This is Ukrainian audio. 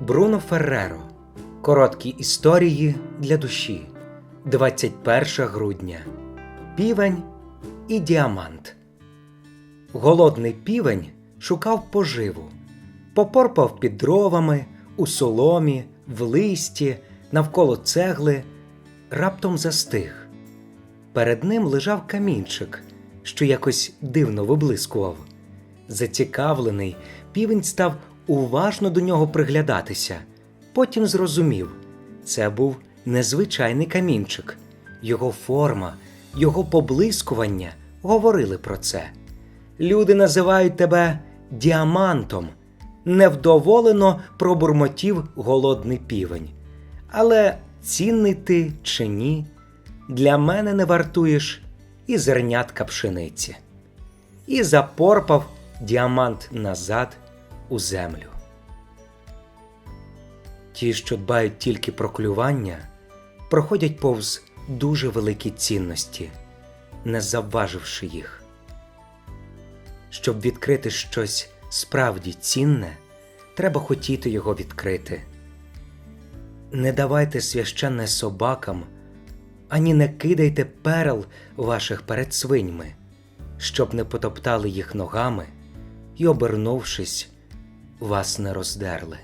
Бруно Ферреро. Короткі історії для душі. 21 грудня. Півень і діамант. Голодний півень шукав поживу, попорпав під дровами, у соломі, в листі, навколо цегли, раптом застиг. Перед ним лежав камінчик, що якось дивно виблискував. Зацікавлений, півень став уважно до нього приглядатися. Потім зрозумів це був незвичайний камінчик. Його форма, його поблискування говорили про це. Люди називають тебе діамантом. Невдоволено пробурмотів голодний півень. Але цінний ти чи ні, для мене не вартуєш і зернятка пшениці. І запорпав діамант назад у землю. Ті, що дбають тільки про клювання, проходять повз дуже великі цінності, не завваживши їх. Щоб відкрити щось справді цінне, треба хотіти його відкрити. Не давайте священне собакам, ані не кидайте перел ваших перед свиньми, щоб не потоптали їх ногами і, обернувшись, вас не роздерли.